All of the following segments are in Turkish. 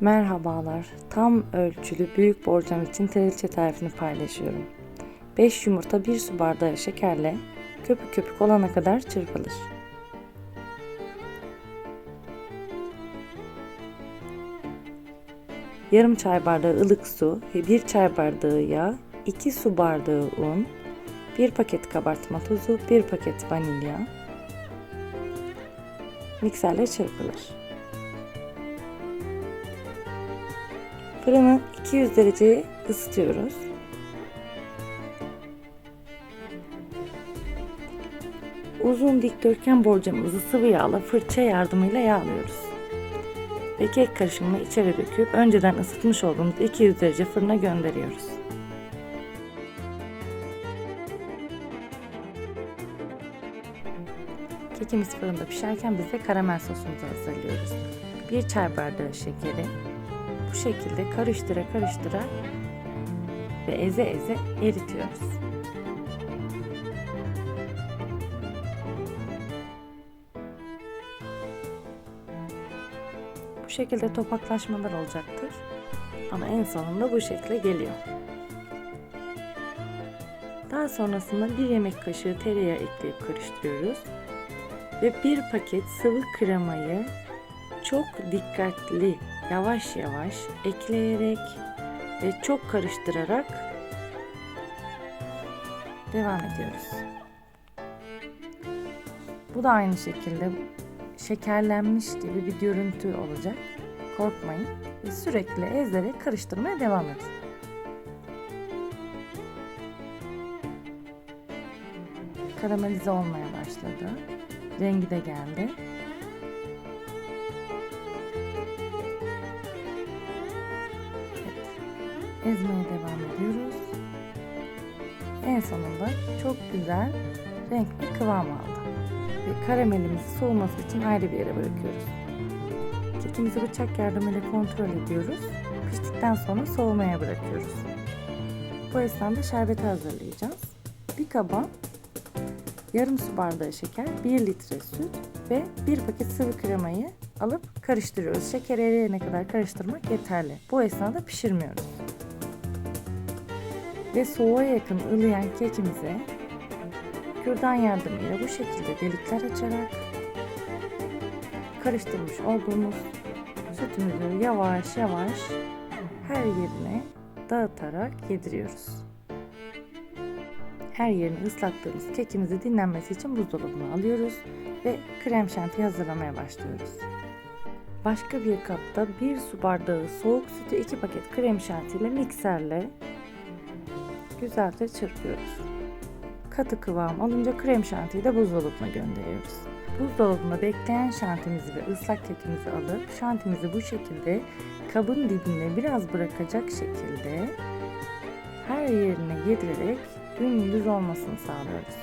Merhabalar. Tam ölçülü büyük borcam için trilçe tarifini paylaşıyorum. 5 yumurta 1 su bardağı şekerle köpük köpük olana kadar çırpılır. Yarım çay bardağı ılık su ve 1 çay bardağı yağ, 2 su bardağı un, 1 paket kabartma tozu, 1 paket vanilya mikserle çırpılır. Fırını 200 dereceye ısıtıyoruz. Uzun dikdörtgen borcamımızı sıvı yağla fırça yardımıyla yağlıyoruz. Ve kek karışımını içeri döküp önceden ısıtmış olduğumuz 200 derece fırına gönderiyoruz. Kekimiz fırında pişerken biz de karamel sosumuzu hazırlıyoruz. Bir çay bardağı şekeri, bu şekilde karıştıra karıştıra ve eze eze eritiyoruz. Bu şekilde topaklaşmalar olacaktır. Ama en sonunda bu şekle geliyor. Daha sonrasında bir yemek kaşığı tereyağı ekleyip karıştırıyoruz. Ve bir paket sıvı kremayı çok dikkatli, yavaş yavaş ekleyerek ve çok karıştırarak devam ediyoruz. Bu da aynı şekilde şekerlenmiş gibi bir görüntü olacak. Korkmayın ve sürekli ezerek karıştırmaya devam edin. Karamelize olmaya başladı. Rengi de geldi. Ezmeye devam ediyoruz. En sonunda çok güzel renk ve kıvam aldı. Ve karamelimizi soğuması için ayrı bir yere bırakıyoruz. Kekimizi bıçak yardımıyla kontrol ediyoruz. Piştikten sonra soğumaya bırakıyoruz. Bu esnada şerbeti hazırlayacağız. Bir kaba yarım su bardağı şeker, 1 litre süt ve 1 paket sıvı kremayı alıp karıştırıyoruz. Şeker eriyene kadar karıştırmak yeterli. Bu esnada pişirmiyoruz ve soğuğa yakın ılıyan kekimize kürdan yardımıyla bu şekilde delikler açarak karıştırmış olduğumuz sütümüzü yavaş yavaş her yerine dağıtarak yediriyoruz. Her yerini ıslattığımız kekimizi dinlenmesi için buzdolabına alıyoruz ve krem şanti hazırlamaya başlıyoruz. Başka bir kapta bir su bardağı soğuk sütü 2 paket krem şanti ile mikserle güzelce çırpıyoruz. Katı kıvam alınca krem şantiyi de buzdolabına gönderiyoruz. Buzdolabında bekleyen şantimizi ve ıslak kekimizi alıp şantimizi bu şekilde kabın dibine biraz bırakacak şekilde her yerine yedirerek dümdüz olmasını sağlıyoruz.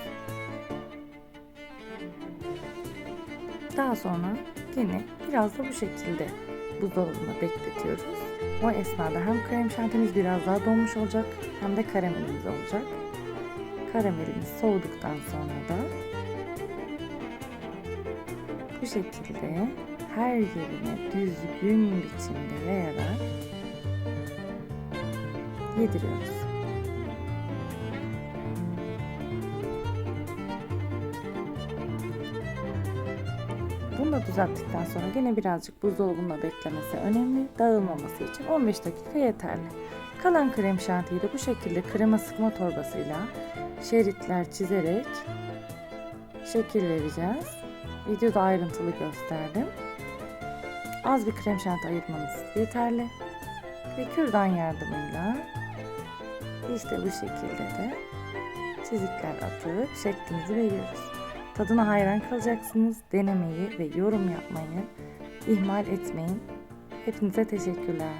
Daha sonra yine biraz da bu şekilde buzdolabına bekletiyoruz. O esnada hem krem şantimiz biraz daha donmuş olacak hem de karamelimiz olacak. Karamelimiz soğuduktan sonra da bu şekilde her yerine düzgün biçimde yayarak yediriyoruz. Bunu düzelttikten sonra yine birazcık buzdolabında beklemesi önemli. Dağılmaması için 15 dakika yeterli. Kalan krem şantiyi de bu şekilde krema sıkma torbasıyla şeritler çizerek şekil vereceğiz. Videoda ayrıntılı gösterdim. Az bir krem şanti ayırmanız yeterli. Ve kürdan yardımıyla işte bu şekilde de çizikler atıp şeklimizi veriyoruz. Tadına hayran kalacaksınız. Denemeyi ve yorum yapmayı ihmal etmeyin. Hepinize teşekkürler.